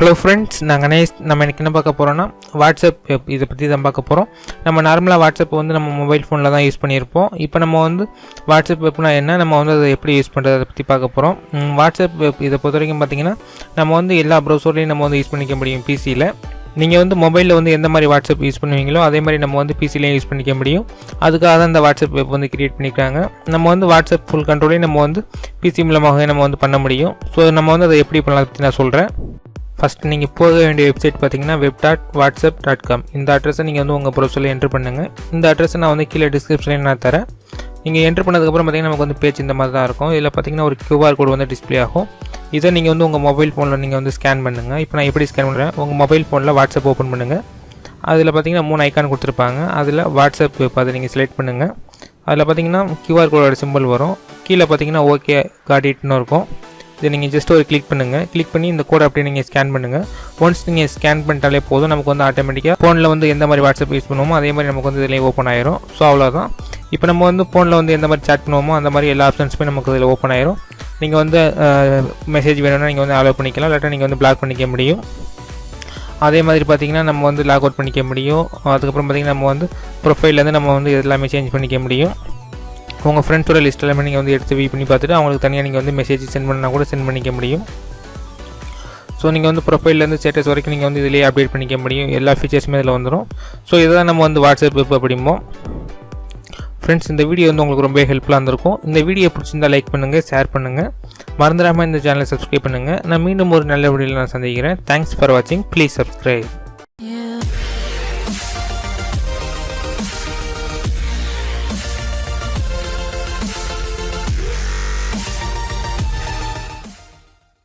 Hello friends நாங்கள் Naze நம்ம எனக்கு என்ன பார்க்க போகிறோம்னா வாட்ஸ்அப் இதை பற்றி தான் பார்க்க போகிறோம் நம்ம நார்மலாக வாட்ஸ்அப் வந்து நம்ம மொபைல் ஃபோனில் தான் யூஸ் பண்ணியிருப்போம். இப்போ நம்ம வந்து வாட்ஸ்அப் வெப்னா என்ன நம்ம வந்து அதை எப்படி யூஸ் பண்ணுறது அதை பற்றி பார்க்க போகிறோம் வாட்ஸ்அப் வெப் இதை பொறுத்த வரைக்கும் பார்த்தீங்கன்னா நம்ம வந்து எல்லா ப்ரௌசர்லேயும் நம்ம வந்து யூஸ் பண்ணிக்க முடியும் பிசியில் நீங்கள் வந்து மொபைலில் வந்து எந்த மாதிரி வாட்ஸ்அப் யூஸ் பண்ணுவீங்களோ அதே மாதிரி நம்ம வந்து பிசிலையும் யூஸ் பண்ணிக்க முடியும். அதுக்காக தான் இந்த வாட்ஸ்அப் வெப் வந்து கிரியேட் பண்ணிக்கிறாங்க நம்ம வந்து வாட்ஸ்அப் ஃபுல் கண்ட்ரோலையும் நம்ம வந்து பிசி மூலமாகவே நம்ம வந்து பண்ண முடியும். ஸோ நம்ம வந்து அதை எப்படி பண்ணலாம் பற்றி நான் சொல்கிறேன் ஃபஸ்ட் நீங்கள் போக வேண்டிய வெப்சைட் பார்த்தீங்கன்னா web dot WhatsApp dot com இந்த அட்ரஸை நீங்கள் வந்து உங்கள் ப்ரொஃபைலில் என்ட்ரு பண்ணுங்கள் இந்த அட்ரஸை நான் வந்து கீழே டிஸ்கிரிப்ஷனில் நான் தரேன். நீங்கள் என்ட்ரு பண்ணதுக்கப்புறம் பார்த்தீங்கன்னா நமக்கு வந்து பேஜ் இந்த மாதிரி தான் இருக்கும். இதில் பார்த்தீங்கன்னா ஒரு கியூஆர் கோடு வந்து டிஸ்ப்ளே ஆகும். இதை நீங்கள் வந்து உங்கள் மொபைல் ஃபோனில் நீங்கள் வந்து ஸ்கேன் பண்ணுங்கள் இப்போ நான் எப்படி ஸ்கேன் பண்ணுறேன் உங்கள் மொபைல் ஃபோனில் வாட்ஸ்அப் ஓப்பன் பண்ணுங்கள் அதில் பார்த்தீங்கன்னா மூணு ஐக்கான் கொடுத்துருப்பாங்க. அதில் வாட்ஸ்அப் இப்போ அதை நீங்கள் செலக்ட் பண்ணுங்கள் அதில் பார்த்தீங்கன்னா கியூஆர் கோடோட சிம்பிள் வரும். கீழே பார்த்தீங்கன்னா ஓகே காட்டிட்னு இருக்கும். இதை நீங்கள் ஜஸ்ட் ஒரு கிளிக் பண்ணுங்கள் கிளிக் பண்ணி இந்த கோடை அப்படியே நீங்கள் ஸ்கேன் பண்ணுங்கள் ஒன்ஸ் நீங்கள் ஸ்கேன் பண்ணிட்டாலே போதும். நமக்கு வந்து ஆட்டோமேட்டிக்காக ஃபோனில் வந்து எந்த மாதிரி வாட்ஸ்அப் யூஸ் பண்ணுவோமோ அதே மாதிரி நமக்கு வந்து இதில் ஓப்பன் ஆயிரும். ஸோ அவ்வளோதான் இப்போ நம்ம வந்து ஃபோனில் வந்து எந்த மாதிரி சேட் பண்ணுவோமோ அந்த மாதிரி எல்லா ஆப்ஷன்ஸுமே நமக்கு இதில் ஓப்பன் ஆயிரும். நீங்கள் வந்து மெசேஜ் வேணும்னா நீங்கள் வந்து அலோவ் பண்ணிக்கலாம். இல்லாட்டா நீங்கள் வந்து பிளாக் பண்ணிக்க முடியும். அதே மாதிரி பார்த்தீங்கன்னா நம்ம வந்து லாக் அவுட் பண்ணிக்க முடியும். அதுக்கப்புறம் பார்த்தீங்கன்னா நம்ம வந்து ப்ரொஃபைல்லேருந்து நம்ம வந்து எல்லாமே சேஞ்ச் பண்ணிக்க முடியும். உங்கள் ஃப்ரெண்ட்ஸோட லிஸ்ட் எல்லாமே நீங்கள் வந்து எடுத்து வியூ பண்ணி பார்த்துட்டு அவங்களுக்கு தனியாக நீங்கள் வந்து மெசேஜ் சென்ட் பண்ணால் கூட சென்ட் பண்ணிக்க முடியும். ஸோ நீங்கள் வந்து ப்ரொஃபைல்லேருந்து ஸ்டேட்டஸ் வரைக்கும் நீங்கள் வந்து இதிலேயே அப்டேட் பண்ணிக்க முடியும். எல்லா ஃபீச்சர்ஸுமே இதில் வந்துடும் ஸோ இதுதான் நம்ம வந்து வாட்ஸ்அப் இப்போ அப்படிம்போம். ஃப்ரெண்ட்ஸ் இந்த வீடியோ வந்து உங்களுக்கு ரொம்ப ஹெல்ப்ஃபுல்லாக இருந்திருக்கும். இந்த வீடியோ பிடிச்சிருந்தா லைக் பண்ணுங்கள் ஷேர் பண்ணுங்கள் மறந்துடாமல் இந்த சேனலை சப்ஸ்கிரைப் பண்ணுங்கள் நான் மீண்டும் ஒரு நல்ல வீடியோவில் நான் சந்திக்கிறேன். தேங்க்ஸ் ஃபார் வாட்சிங் ப்ளீஸ் சப்ஸ்கிரைப்